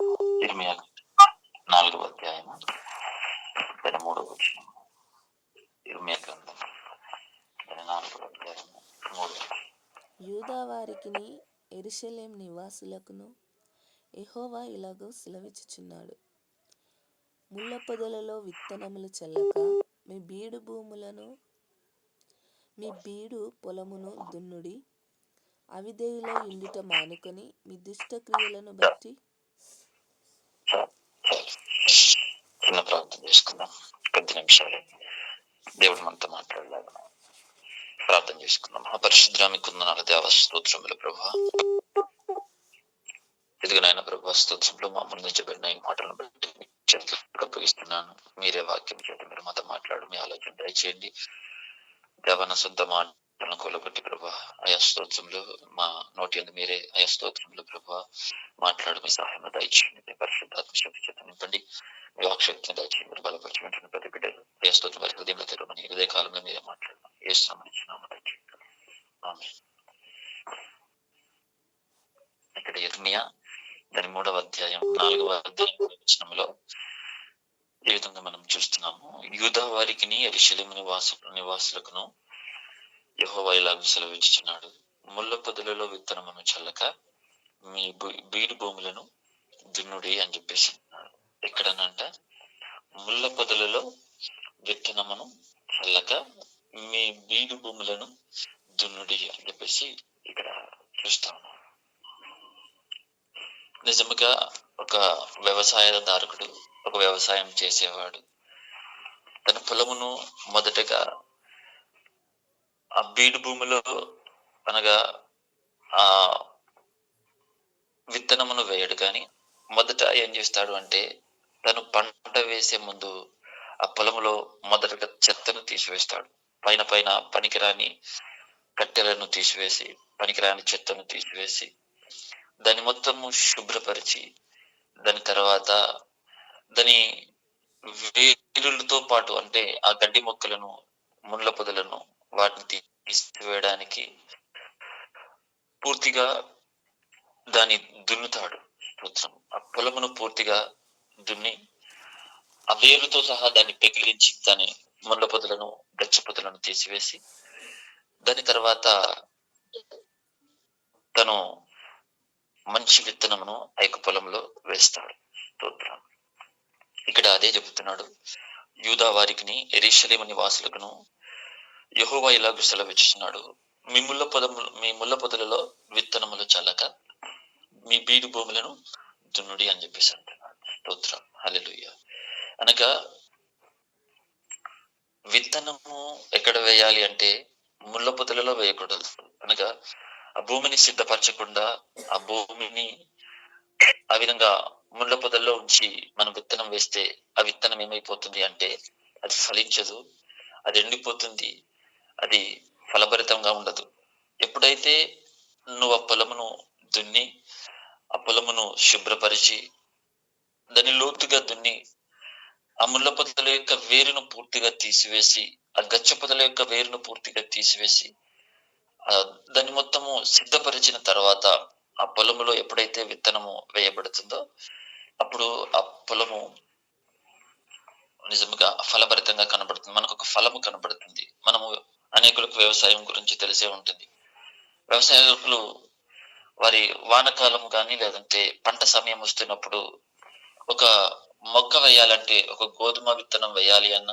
ఇర్మియాలు నాలుగవ అధ్యాయం ఇరవై మూడవ వచ్చిన ఇర్మియా గ్రంథం. ఇరవై నాలుగవ అధ్యాయము. మూడు యూదా వారికిని ఎరుషలేం నివాసులకును ఎహోవా ఇలాగో సెలవిచ్చుచున్నాడు. ముళ్ళ పొదలలో విత్తనములు చల్లక మీ బీడు భూములను మీ బీడు పొలమును దున్నుడి అవిధేయుల ఇండుట మానుకొని మీ దుష్ట క్రియలను బట్టి చిన్న ప్రార్థన చేసుకుందాం కొద్ది నిమిషాలు దేవుడు మనతో మాట్లాడలేదు ప్రార్థన చేసుకుందాం ఆ పరిశుద్ధానికి కొందనాలు దేవ స్తోత్రములు ప్రభా ఎదుగునైన ప్రభా స్తోత్రంలో మా ముందుంచబడిన ఈ మాటలను బట్టి మీ చేతులకు అప్పగిస్తున్నాను మీరే వాక్యం చేయండి మీరు మాతో మాట్లాడు మీ ఆలోచన దయచేయండి దేవన సొంత మాట కొలబట్టి ప్రభా ఆయా స్తోత్రంలో మా నోటి అందు మీరే ఆయా స్తోత్రంలో ప్రభా మాట్లాడు మీ సహాయం దయచేయండి పరిశుద్ధాత్మ శక్తి చేత నింపండి మీ వాక్శక్తిని దయచేయండి మీరు బలపరచమంటున్న ప్రతి బిడ్డలు ఏ స్తోత్రం వారి హృదయంలో తెరవని హృదయ కాలంలో మీరే మాట్లాడడం ఏ సంబంధించిన దయచేయండి ఇక్కడ ఇర్మియా దాని మూడవ అధ్యాయం నాలుగవ అధ్యాయంలో వచనంలో ఈ విధంగా మనం చూస్తున్నాము యూదా వారికి ఎరిశలేము నివాసు నివాసులకును యహోవా ఇలాగ సెలవిచ్చుచున్నాడు ముళ్ళ పొదలలో విత్తనమును చల్లక మీ భూ- బీడు భూములను దున్నుడి అని చెప్పేసి ఎక్కడనంట? ముళ్ళ పొదలలో విత్తనమును చల్లక మీ బీడు భూములను దున్నుడి అని చెప్పేసి ఇక్కడ చూస్తాము నిజముగా ఒక వ్యవసాయదారుకుడు ఒక వ్యవసాయం చేసేవాడు. తన పొలమును మొదటగా ఆ బీడు భూమిలో అనగా ఆ విత్తనమును వేయడు. కానీ మొదట ఏం చేస్తాడు అంటే తను పంట వేసే ముందు ఆ పొలంలో మొదటగా చెత్తను తీసివేస్తాడు. పైన పైన పనికిరాని కట్టెలను తీసివేసి పనికిరాని చెత్తను తీసివేసి దాన్ని మొత్తము శుభ్రపరిచి దాని తర్వాత దాని వేలులతో పాటు అంటే ఆ గడ్డి మొక్కలను ముండ్ల పొదలను వాటిని తీసివేయడానికి పూర్తిగా దాన్ని దున్నుతాడు స్తోత్రం ఆ పొలమును పూర్తిగా దున్ని ఆ వేరుతో సహా దాన్ని పెకిలించి దాని ముళ్ళ పొదలను గచ్చ పొదలను తీసివేసి దాని తర్వాత తను మంచి విత్తనమును ఆ యొక్క పొలంలో వేస్తాడు స్తోత్రం. ఇక్కడ అదే చెబుతున్నాడు. యూదా వారికిని ఎరీషలేము నివాసులకును యహోవా ఇలాగ సెలవిచ్చినాడు. మీ ముళ్ళ పొదములు మీ ముళ్ళ పొదలలో విత్తనములు చల్లక మీ బీడు భూములను దున్నుడి అని చెప్పేసి అంటున్నాడు. స్తోత్రం. హలెలుయ్య అనగా విత్తనము ఎక్కడ వేయాలి అంటే ముళ్ళ పొదలలో వేయకూడదు. అనగా ఆ భూమిని సిద్ధపరచకుండా ఆ భూమిని ఆ విధంగా ముళ్ళ పొదల్లో ఉంచి మనం విత్తనం వేస్తే ఆ విత్తనం ఏమైపోతుంది అంటే అది ఫలించదు. అది ఎండిపోతుంది. అది ఫలభరితంగా ఉండదు. ఎప్పుడైతే నువ్వు ఆ పొలమును దున్ని ఆ పొలమును శుభ్రపరిచి దాన్ని లోతుగా దున్ని ఆ ముళ్ళ పొదల యొక్క వేరును పూర్తిగా తీసివేసి ఆ గచ్చ పొదల యొక్క వేరును పూర్తిగా తీసివేసి దాన్ని మొత్తము సిద్ధపరిచిన తర్వాత ఆ పొలములో ఎప్పుడైతే విత్తనము వేయబడుతుందో అప్పుడు ఆ పొలము నిజంగా ఫలభరితంగా కనబడుతుంది. మనకు ఒక ఫలము కనబడుతుంది. మనము అనేకులకు వ్యవసాయం గురించి తెలిసే ఉంటుంది. వ్యవసాయకులు వారి వానకాలం కానీ లేదంటే పంట సమయం వస్తున్నప్పుడు ఒక మొక్క వేయాలంటే ఒక గోధుమ విత్తనం వేయాలి అన్న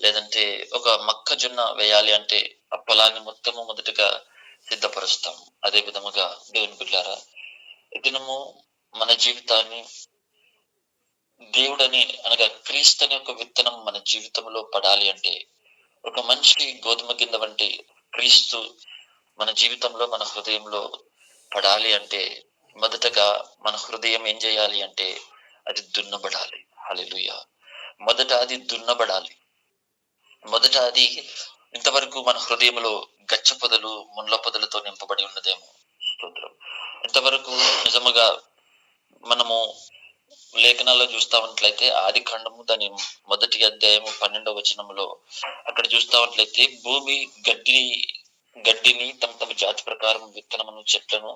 లేదంటే ఒక మొక్కజొన్న వేయాలి అంటే ఆ పొలాన్ని మొత్తము మొదటగా సిద్ధపరుస్తాం అదే విధముగా దేవుని బిడ్డారా ఈ దినము మన జీవితాన్ని దేవుడని అనగా క్రీస్తు అనే ఒక విత్తనం మన జీవితంలో పడాలి అంటే ఒక మంచి గోధుమ కింద వంటి క్రీస్తు మన జీవితంలో మన హృదయంలో పడాలి అంటే మొదటగా మన హృదయం ఏం చేయాలి అంటే అది దున్నబడాలి. హల్లెలూయ. మొదట అది దున్నబడాలి. మొదట అది ఇంతవరకు మన హృదయంలో గచ్చ పొదలు ముండ్ల పొదలతో నింపబడి ఉన్నదేమో స్తోత్రం. ఇంతవరకు నిజముగా మనము లేఖనాల్లో చూస్తా ఉన్నట్లయితే ఆది ఖండము దాని మొదటి అధ్యాయము పన్నెండవ వచనములో అక్కడ చూస్తా ఉన్నట్లయితే భూమి గడ్డి గడ్డిని తమ తమ జాతి ప్రకారం విత్తనమును చెట్లను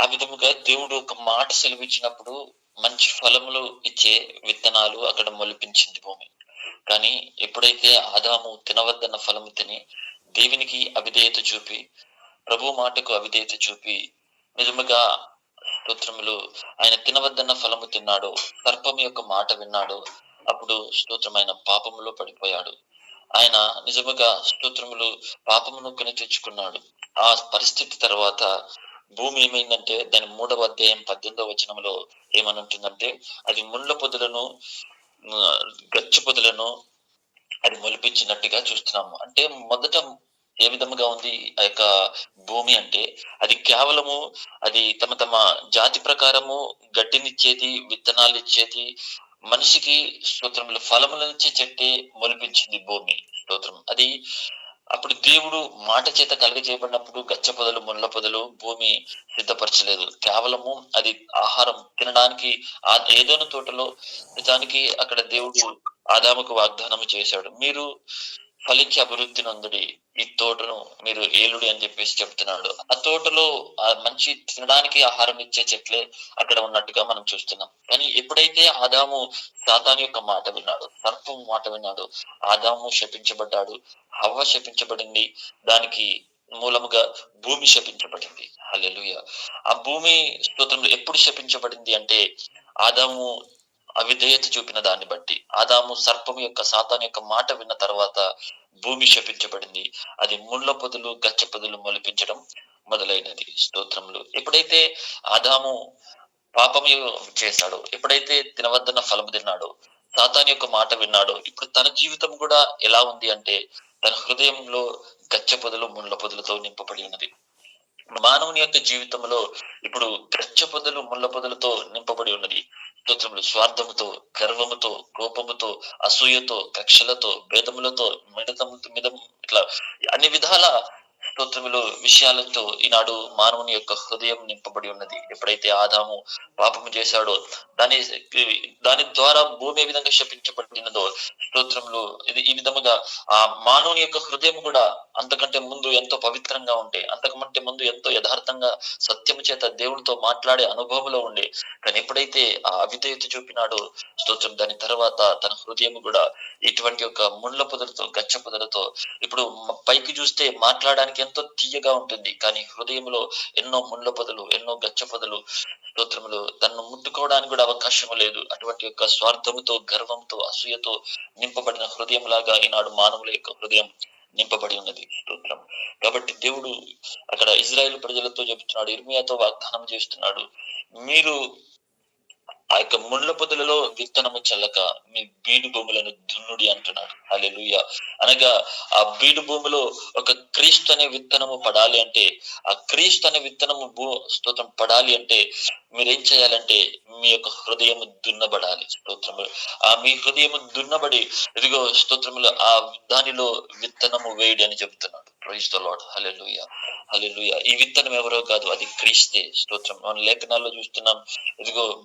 ఆ విధముగా దేవుడు ఒక మాట సెలవిచ్చినప్పుడు మంచి ఫలములు ఇచ్చే విత్తనాలు అక్కడ మొలిపించింది భూమి. కానీ ఎప్పుడైతే ఆదాము తినవద్దన్న ఫలము తిని దేవునికి అవిధేయత చూపి ప్రభు మాటకు అవిధేయత చూపి నిజముగా స్తోత్రములు. ఆయన తినవద్దన్న ఫలము తిన్నాడు. సర్పం యొక్క మాట విన్నాడు. అప్పుడు స్తోత్రమైన పాపములో పడిపోయాడు. ఆయన నిజముగా స్తోత్రములు పాపమును కొని తెచ్చుకున్నాడు. ఆ పరిస్థితి తర్వాత భూమి ఏమైందంటే దాని మూడవ అధ్యాయం పద్దెనిమిదవ వచనంలో ఏమనుంటుందంటే అది ముళ్ళ పొదలను ఆ, గచ్చు పొదలను అది మొలిపించినట్టుగా చూస్తున్నాము. అంటే మొదట ఏ విధముగా ఉంది ఆ యొక్క భూమి అంటే? అది కేవలము అది తమ తమ జాతి ప్రకారము గడ్డినిచ్చేది విత్తనాలు ఇచ్చేది మనిషికి స్తోత్రములు ఫలములనిచ్చే చెట్టే మొలిపించింది భూమి స్తోత్రం. అది అప్పుడు దేవుడు మాట చేత కలుగచేయబడినప్పుడు గచ్చ పొదలు ముళ్ళ పొదలు భూమి సిద్ధపరచలేదు. కేవలము అది ఆహారం తినడానికి ఆ ఏదోని తోటలో నిజానికి అక్కడ దేవుడు ఆదాముకు వాగ్దానం చేశాడు. మీరు ఫలించి అభివృద్ధి నందుడి ఈ తోటను మీరు ఏలుడి అని చెప్పేసి చెప్తున్నాడు. ఆ తోటలో ఆ మంచి తినడానికి ఆహారం ఇచ్చే చెట్లే అక్కడ ఉన్నట్టుగా మనం చూస్తున్నాం. కానీ ఎప్పుడైతే ఆదాము సాతాను యొక్క మాట విన్నాడు సర్పం మాట విన్నాడు ఆదాము శపించబడ్డాడు హవ్వ శపించబడింది దానికి మూలముగా భూమి శపించబడింది. అల్లెలుయ ఆ భూమి స్తోత్రంలో ఎప్పుడు శపించబడింది అంటే ఆదాము అవిధేయత చూపిన దాన్ని బట్టి. ఆదాము సర్పం యొక్క సాతాన్ యొక్క మాట విన్న తర్వాత భూమి శపించబడింది. అది ముళ్ళ పొదులు గచ్చ పొదులు మొలిపించడం మొదలైనది. స్తోత్రములు. ఎప్పుడైతే ఆదాము పాపము చేశాడో ఎప్పుడైతే తినవద్దన్న ఫలము తిన్నాడో సాతాన్ యొక్క మాట విన్నాడో ఇప్పుడు తన జీవితం కూడా ఎలా ఉంది అంటే తన హృదయంలో గచ్చ పొదలు ముళ్ళ పొదలతో నింపబడి ఉన్నది. మానవుని యొక్క జీవితంలో ఇప్పుడు గచ్చ పొదలు ముళ్ళ పొదలతో నింపబడి ఉన్నది. స్తోత్రములు. స్వార్థముతో గర్వముతో కోపముతో అసూయతో కక్షలతో భేదములతో మిడతముతో మిదం ఇట్లా అన్ని విధాల స్తోత్రములు విషయాలతో ఈనాడు మానవుని యొక్క హృదయం నింపబడి ఉన్నది. ఎప్పుడైతే ఆదాము పాపము చేశాడో దాని దాని ద్వారా భూమి ఏ విధంగా శపించబడినదో స్తోత్రములు ఇది ఈ విధముగా ఆ మానవుని యొక్క హృదయం కూడా అంతకంటే ముందు ఎంతో పవిత్రంగా ఉండే అంతకంటే ముందు ఎంతో యథార్థంగా సత్యము చేత దేవుడితో మాట్లాడే అనుభవంలో ఉండే. కానీ ఎప్పుడైతే ఆ అవిధేయత చూపినాడో స్తోత్రం దాని తర్వాత తన హృదయం కూడా ఇటువంటి యొక్క ముళ్ళ పొదలతో గచ్చ పొదలతో ఇప్పుడు పైకి చూస్తే మాట్లాడడానికి ఎంతో తీయగా ఉంటుంది. కానీ హృదయంలో ఎన్నో ముళ్ళ పొదలు ఎన్నో గచ్చ పొదలు స్తోత్రములు తనను ముట్టుకోవడానికి కూడా అవకాశం లేదు. అటువంటి యొక్క స్వార్థముతో గర్వంతో అసూయతో నింపబడిన హృదయం లాగా ఈనాడు మానవుల యొక్క హృదయం నింపబడి ఉన్నది. స్తోత్రం. కాబట్టి దేవుడు అక్కడ ఇజ్రాయెల్ ప్రజలతో చెబుతున్నాడు ఇర్మియాతో వాగ్దానం చేస్తున్నాడు. మీరు ఆ యొక్క ముండ్ల పొదలలో విత్తనము చల్లక మీ బీడు భూములను దున్నుడి అంటున్నాడు. అలెలుయ అనగా ఆ బీడు భూమిలో ఒక క్రీస్తు అనే విత్తనము పడాలి అంటే ఆ క్రీస్తు అనే విత్తనము భూ స్తోత్రం పడాలి అంటే మీరేం చేయాలంటే మీ యొక్క హృదయము దున్నబడాలి. స్తోత్రములు. ఆ మీ హృదయము దున్నబడి ఇదిగో స్తోత్రములు ఆ దానిలో విత్తనము వేయడి అని చెబుతున్నాడు. ప్రైజ్ లాడ్ హలెలుయ హలెలుయ ఈ విత్తనం ఎవరో కాదు అది క్రీస్తే. స్తోత్రం. మనం లేఖనాల్లో చూస్తున్నాం ఇదిగో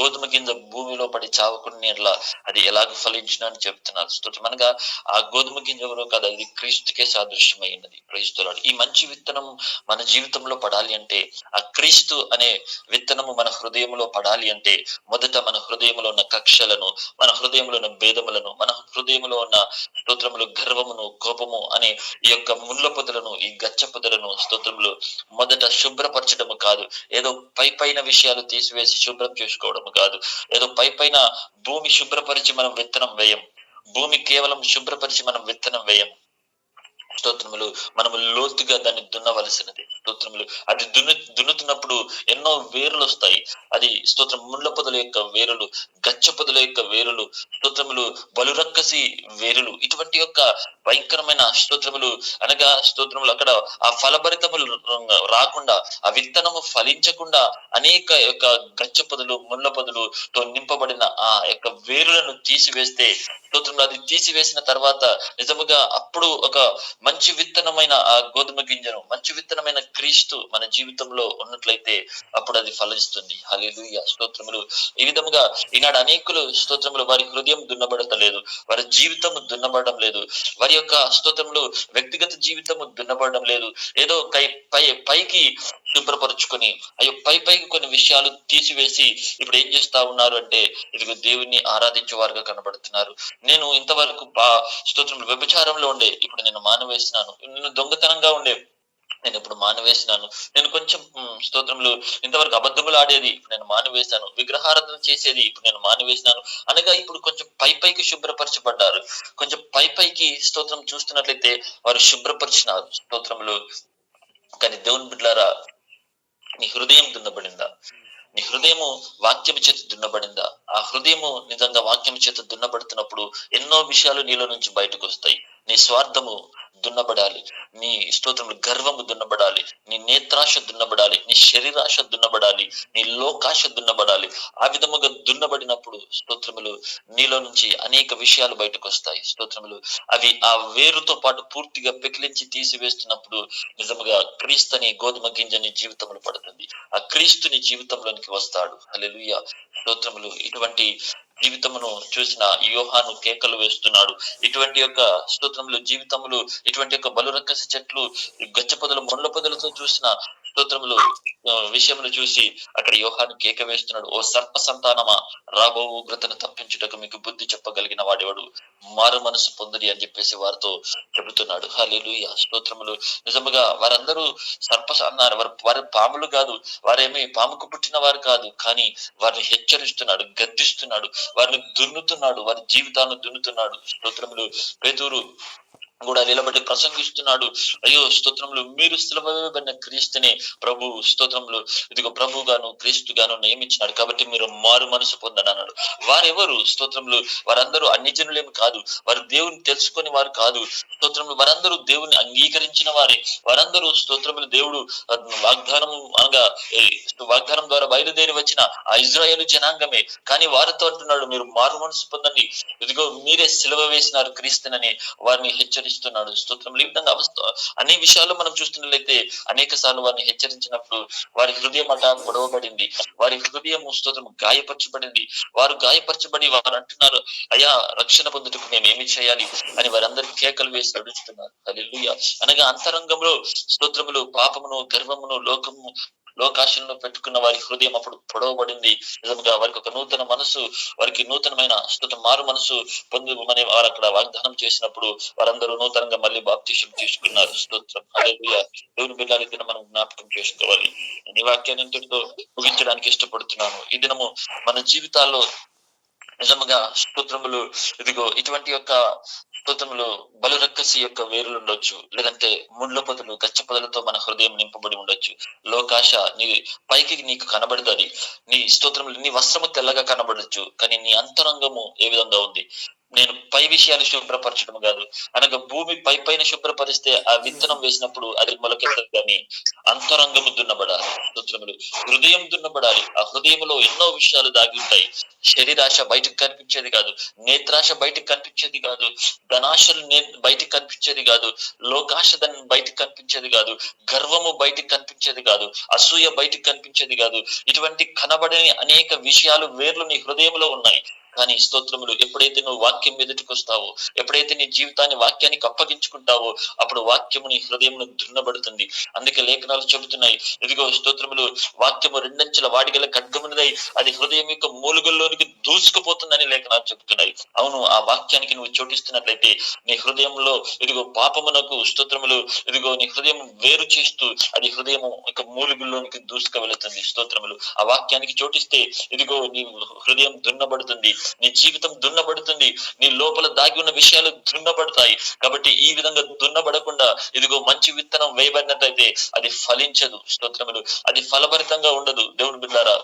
గోధుమ గింజ భూమిలో పడి చావకుండా అది ఎలాగ ఫలించిన అని చెప్తున్నారు. స్తోత్రం. అనగా ఆ గోధుమ గింజ ఎవరో కాదు అది క్రీస్తుకే సాదృశ్యమైనది. క్రీస్తులాడు ఈ మంచి విత్తనం మన జీవితంలో పడాలి అంటే ఆ క్రీస్తు అనే విత్తనము మన హృదయంలో పడాలి అంటే మొదట మన హృదయంలో ఉన్న కక్షలను మన హృదయంలో ఉన్న భేదములను మన హృదయంలో ఉన్న స్తోత్రములు గర్వమును కోపము అనే ఈ యొక్క ముళ్ళ పొదలను ఈ గచ్చ పొదలను స్తోత్రములు మొదట శుభ్రపరచడము కాదు. ఏదో పై పైన విషయాలు తీసివేసి శుభ్రం చేసుకోవడం. చేసుకోవడం కాదు. ఏదో పై పైన భూమి శుభ్రపరిచి మనం విత్తనం వేయం. భూమి కేవలం శుభ్రపరిచి మనం విత్తనం వేయం. స్తోత్రములు మనము లోతుగా దాన్ని దున్నవలసినది. స్తోత్రములు అది దున్ను దున్నుతున్నప్పుడు ఎన్నో వేరులు వస్తాయి. అది స్తోత్రం ముళ్ళ పొదల యొక్క వేరులు గచ్చ పొదల యొక్క వేరులు స్తోత్రములు బలురక్కసి వేరులు. ఇటువంటి యొక్క భయంకరమైన స్తోత్రములు అనగా స్తోత్రములు అక్కడ ఆ ఫలభరితములు రాకుండా ఆ విత్తనము ఫలించకుండా అనేక యొక్క గచ్చ పొదలు ముళ్ళ పొదలుతో నింపబడిన ఆ యొక్క వేరులను తీసివేస్తే స్తోత్రంలో అది తీసివేసిన తర్వాత నిజముగా అప్పుడు ఒక మంచి విత్తనమైన ఆ గోధుమ గింజను మంచి విత్తనమైన క్రీస్తు మన జీవితంలో ఉన్నట్లయితే అప్పుడు అది ఫలిస్తుంది. హల్లెలూయా. స్తోత్రములు. ఈ విధముగా ఈనాడు అనేకులు స్తోత్రములు వారి హృదయం దున్నబడతలేదు వారి జీవితం దున్నబడడం లేదు వారి వారి యొక్క స్తోత్రములు వ్యక్తిగత జీవితము దున్నపడడం లేదు. ఏదో కై పై పైకి శుభ్రపరుచుకొని అయ్యో పై పైకి కొన్ని విషయాలు తీసివేసి ఇప్పుడు ఏం చేస్తా ఉన్నారు అంటే ఇదిగో దేవుణ్ణి ఆరాధించే వారుగా కనబడుతున్నారు. నేను ఇంతవరకు బా స్తోత్రములు వ్యభిచారంలో ఉండే ఇప్పుడు నేను మానవేసినాను. నేను దొంగతనంగా ఉండే నేను ఇప్పుడు మానవేసినాను. నేను కొంచెం స్తోత్రములు ఇంతవరకు అబద్ధములు ఆడేది ఇప్పుడు నేను మానవేశాను. విగ్రహారాధన చేసేది ఇప్పుడు నేను మానవేసినాను. అనగా ఇప్పుడు కొంచెం పై పైకి శుభ్రపరచబడ్డారు. కొంచెం పై పైకి స్తోత్రం చూస్తున్నట్లయితే వారు శుభ్రపరిచినారు. స్తోత్రములు. కానీ దేవుని బిడ్లారా నీ హృదయం దున్నబడిందా? నీ హృదయము వాక్యము చేత దున్నబడిందా? ఆ హృదయము నిజంగా వాక్యం చేత దున్నబడుతున్నప్పుడు ఎన్నో విషయాలు నీలో నుంచి బయటకు వస్తాయి. నీ స్వార్థము దున్నబడాలి. నీ స్తోత్రములు గర్వము దున్నబడాలి. నీ నేత్రాశ దున్నబడాలి. నీ శరీరాశ దున్నబడాలి. నీ లోకాశ దున్నబడాలి. ఆ విధముగా దున్నబడినప్పుడు స్తోత్రములు నీలో నుంచి అనేక విషయాలు బయటకు వస్తాయి స్తోత్రములు అవి ఆ వేరుతో పాటు పూర్తిగా పెకిలించి తీసివేస్తున్నప్పుడు నిజముగా క్రీస్తుని గోధుమ గింజని జీవితంలో పడుతుంది. ఆ క్రీస్తుని జీవితంలోనికి వస్తాడు. అలెలుయ స్తోత్రములు ఇటువంటి జీవితమును చూసిన యోహాను కేకలు వేస్తున్నాడు. ఇటువంటి యొక్క స్తోత్రములు జీవితములు ఇటువంటి యొక్క బలురక్కసి చెట్లు గచ్చ పొదలు మొండ్ల పొదలతో చూసిన స్తోత్రములు విషయమును చూసి అక్కడ యోహాను కేక వేస్తున్నాడు. ఓ సర్ప సంతానమా? రాబో ఉగ్రతను తప్పించుటకు మీకు బుద్ధి చెప్పగలిగిన వాడేవాడు? మారు మనసు పొందడి అని చెప్పేసి వారితో చెబుతున్నాడు. హలేలు స్తోత్రములు. నిజముగా వారందరూ సర్ప అన్నారు వారు వారు పాములు కాదు. వారేమి పాముకు పుట్టిన వారు కాదు. కానీ వారిని హెచ్చరిస్తున్నాడు గద్దిస్తున్నాడు వారిని దున్నుతున్నాడు వారి జీవితాలను దున్నుతున్నాడు. స్తోత్రములు. పేదూరు కూడా నిలబడి ప్రసంగిస్తున్నాడు. అయ్యో స్తోత్రములు మీరు సులభమైన క్రీస్తుని ప్రభు స్తోత్రములు. ఇదిగో ప్రభు గాను క్రీస్తు గాను నియమించినాడు కాబట్టి మీరు మారు మనసు పొందని అన్నాడు. వారెవరు? స్తోత్రములు. వారందరూ అన్ని జనులేమి కాదు. వారు దేవుని తెలుసుకొని వారు కాదు. స్తోత్రములు. వారందరూ దేవుని అంగీకరించిన వారే. వారందరూ స్తోత్రములు దేవుడు వాగ్దానం అనగా వాగ్దానం ద్వారా బయలుదేరి వచ్చిన ఆ ఇజ్రాయేల్ జనాంగమే. కానీ వారితో అంటున్నాడు మీరు మారు మనసు పొందండి. ఇదిగో మీరే సిలువ వేసినారు క్రీస్తునని. వారిని హెచ్చరిస్తున్నాడు. స్తోత్రం. ఈ విధంగా అవస్థ అన్ని విషయాలు మనం చూస్తున్నట్లయితే అనేక సార్లు వారిని హెచ్చరించినప్పుడు వారి హృదయం అట పొడవబడింది వారి హృదయం స్తోత్రం గాయపరచబడింది. వారు గాయపరచబడి వారు అంటున్నారు అయ్యా రక్షణ పొందుటకు మేము ఏమి చేయాలి? అని వారందరికీ కేకలు వేసి అడుగుతున్నారు అనగా అంతరంగంలో స్తోత్రములు పాపమును గర్వమును లోకము లోకాశలను పెట్టుకున్న వారి హృదయం అప్పుడు పొడవబడింది. నిజంగా వారికి ఒక నూతన మనసు వారికి నూతనమైన స్థుత మారు మనసు పొందుమని వారు అక్కడ వాగ్దానం చేసినప్పుడు వారందరూ నూతనంగా మళ్ళీ బాప్తీషం తీసుకున్నారు. స్తోత్రం. హల్లెలూయా. దేవుని బిడ్డలు దిన మనం జ్ఞాపకం చేసుకోవాలి. ఈ వాక్యాన్ని ఇంతటితో ముగించడానికి ఇష్టపడుతున్నాను. ఈ దినము మన జీవితాల్లో నిజముగా స్తోత్రములు. ఇదిగో ఇటువంటి యొక్క స్తోత్రములు బలురక్కసి యొక్క వేరులు ఉండొచ్చు. లేదంటే ముండ్ల పొదలు గచ్చ పొదలతో మన హృదయం నింపబడి ఉండొచ్చు. లోకాశ నీ పైకి నీకు కనబడుతుంది నీ స్తోత్రములు నీ వస్త్రము తెల్లగా కనబడచ్చు. కానీ నీ అంతరంగము ఏ విధంగా ఉంది? నేను పై విషయాలు శుభ్రపరచడం కాదు. అనగా భూమి పై పైన శుభ్రపరిస్తే ఆ విత్తనం వేసినప్పుడు అది మొలకెత్తదు కానీ అంతరంగము దున్నబడాలి. సూత్రములు హృదయం దున్నబడాలి. ఆ హృదయంలో ఎన్నో విషయాలు దాగి ఉంటాయి. శరీరాశ బయటకు కనిపించేది కాదు. నేత్రాశ బయటకు కనిపించేది కాదు. ధనాశలు బయటకు కనిపించేది కాదు. లోకాశ దాని బయటకు కనిపించేది కాదు. గర్వము బయటకు కనిపించేది కాదు. అసూయ బయటకు కనిపించేది కాదు. ఇటువంటి కనబడని అనేక విషయాలు వేర్లు నీ హృదయంలో ఉన్నాయి. కానీ స్తోత్రములు ఎప్పుడైతే నువ్వు వాక్యం ఎదుటికి వస్తావో ఎప్పుడైతే నీ జీవితాన్ని వాక్యానికి అప్పగించుకుంటావో అప్పుడు వాక్యము నీ హృదయమును దున్నబడుతుంది అందుకే లేఖనాలు చెబుతున్నాయి. ఇదిగో స్తోత్రములు వాక్యము రెండంచెల వాడిగల ఖడ్గమునదై అది హృదయం యొక్క మూలుగుల్లోనికి దూసుకుపోతుందని లేఖనాలు చెబుతున్నాయి. అవును ఆ వాక్యానికి నువ్వు చోటిస్తున్నట్లయితే నీ హృదయంలో ఇదిగో పాపమునకు స్తోత్రములు ఇదిగో నీ హృదయం వేరు చేస్తూ అది హృదయం యొక్క మూలుగుల్లోనికి దూసుకు వెళుతుంది స్తోత్రములు ఆ వాక్యానికి చోటిస్తే ఇదిగో నీ హృదయం దున్నబడుతుంది నీ జీవితం దున్నబడుతుంది. నీ లోపల దాగి ఉన్న విషయాలు దున్నబడతాయి. కాబట్టి ఈ విధంగా దున్నబడకుండా ఇదిగో మంచి విత్తనం వేయబడినట్లయితే అది ఫలించదు. స్తోత్రములు. అది ఫలభరితంగా ఉండదు. దేవుని బిడ్డారా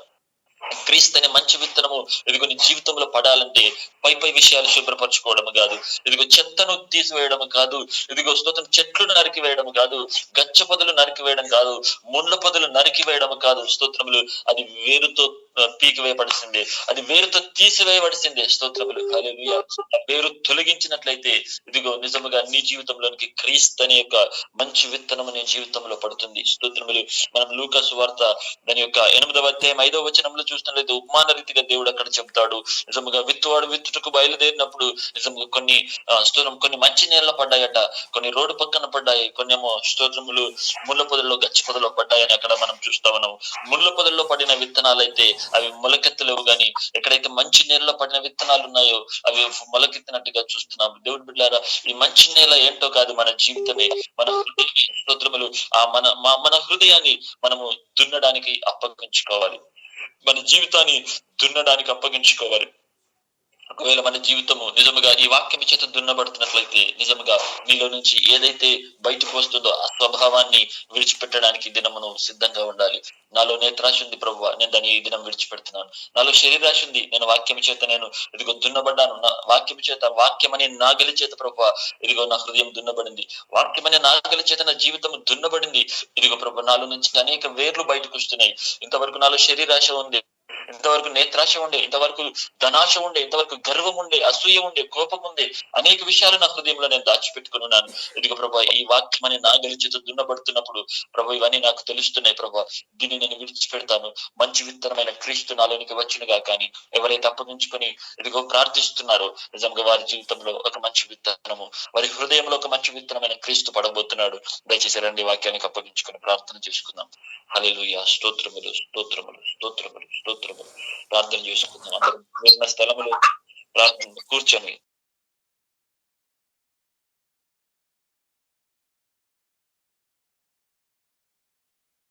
క్రీస్తు అనే మంచి విత్తనము ఇదిగో నీ జీవితంలో పడాలంటే పై పై విషయాలు శుభ్రపరచుకోవడం కాదు. ఇదిగో చెత్తను తీసివేయడం కాదు. ఇదిగో స్తోత్రం చెట్లు నరికి వేయడం కాదు. గచ్చ పొదలు నరికి వేయడం కాదు. ముండ్ల పొదలు నరికి వేయడం కాదు. స్తోత్రములు. అది వేరుతో పీకివేయబడిసిందే. అది వేరుతో తీసివేయబడిసిందే. స్తోత్రములు. హల్లెలూయా. వేరు తొలగించినట్లయితే ఇదిగో నిజముగా నీ జీవితంలోనికి క్రీస్తు అనే యొక్క మంచి విత్తనము నీ జీవితంలో పడుతుంది. స్తోత్రములు. మనం లూకస్ వార్త దాని యొక్క ఎనిమిదవ అధ్యాయం ఐదవ వచనంలో చూసినట్లయితే ఉపమాన రీతిగా దేవుడు అక్కడ చెప్తాడు. నిజముగా విత్తువాడు విత్తుటకు బయలుదేరినప్పుడు నిజముగా కొన్ని స్తోత్రం కొన్ని మంచి నీళ్ళ పడ్డాయట. కొన్ని రోడ్డు పక్కన పడ్డాయి. కొన్ని ఏమో స్తోత్రములు ముళ్ళ పొదల్లో గచ్చి పొదలో పడ్డాయని అక్కడ మనం చూస్తా ఉన్నాం. ముళ్ళ పొదల్లో పడిన విత్తనాలు అయితే అవి మొలకెత్తలేవు గాని ఎక్కడైతే మంచి నీళ్ళలో పడిన విత్తనాలు ఉన్నాయో అవి మొలకెత్తినట్టుగా చూస్తున్నాం దేవుడి బిడ్డారా ఈ మంచి నేల ఏంటో కాదు మన జీవితమే. మన హృదయ స్తోత్రములు ఆ మన మా- మన హృదయాన్ని మనము దున్నడానికి అప్పగించుకోవాలి. మన జీవితాన్ని దున్నడానికి అప్పగించుకోవాలి. ఒకవేళ మన జీవితము నిజముగా ఈ వాక్యం చేత దున్నబడుతున్నట్లయితే నిజముగా నీలో నుంచి ఏదైతే బయటకు వస్తుందో ఆ స్వభావాన్ని విడిచిపెట్టడానికి ఈ దినమును సిద్ధంగా ఉండాలి. నాలో నేత్రాశి ఉంది ప్రభు నేను దాన్ని ఈ దినం విడిచిపెడుతున్నాను. నాలో శరీరాశి ఉంది నేను వాక్యం చేత నేను ఇదిగో దున్నబడ్డాను. నా వాక్యం చేత వాక్యం అనే నాగలి చేత ప్రభు ఇదిగో నా హృదయం దున్నబడింది. వాక్యం అనే నాగలి చేత నా జీవితం దున్నబడింది. ఇదిగో ప్రభు నాలో నుంచి అనేక వేర్లు బయటకు వస్తున్నాయి. ఇంతవరకు నాలో శరీరాశ ఉంది. ఇంతవరకు నేత్రాశ ఉండే ఇంతవరకు ధనాశ ఉండే ఇంతవరకు గర్వం ఉండే అసూయ ఉండే కోపం ఉండే అనేక విషయాలు నా హృదయంలో నేను దాచిపెట్టుకుని ఉన్నాను. ఇదిగో ప్రభా ఈ వాక్యం అని నా గెలిచేత దున్నబడుతున్నప్పుడు ప్రభు ఇవన్నీ నాకు తెలుస్తున్నాయి ప్రభా. దీన్ని నేను విడిచిపెడతాను. మంచి విత్తనమైన క్రీస్తు నాలోనికి వచ్చినగా కానీ ఎవరైతే అప్పగించుకొని ఇదిగో ప్రార్థిస్తున్నారో నిజంగా వారి జీవితంలో ఒక మంచి విత్తనము వారి హృదయంలో ఒక మంచి విత్తనమైన క్రీస్తు పడబోతున్నాడు. దయచేసి రండి వాక్యానికి అప్పగించుకొని ప్రార్థన చేసుకుందాం. హలే స్తోత్రములు స్తోత్రములు స్తోత్రములు స్తోత్రములు. ప్రార్థన చేసుకుందాం. అందరం ఉన్న స్థలములో ప్రార్థన కూర్చొని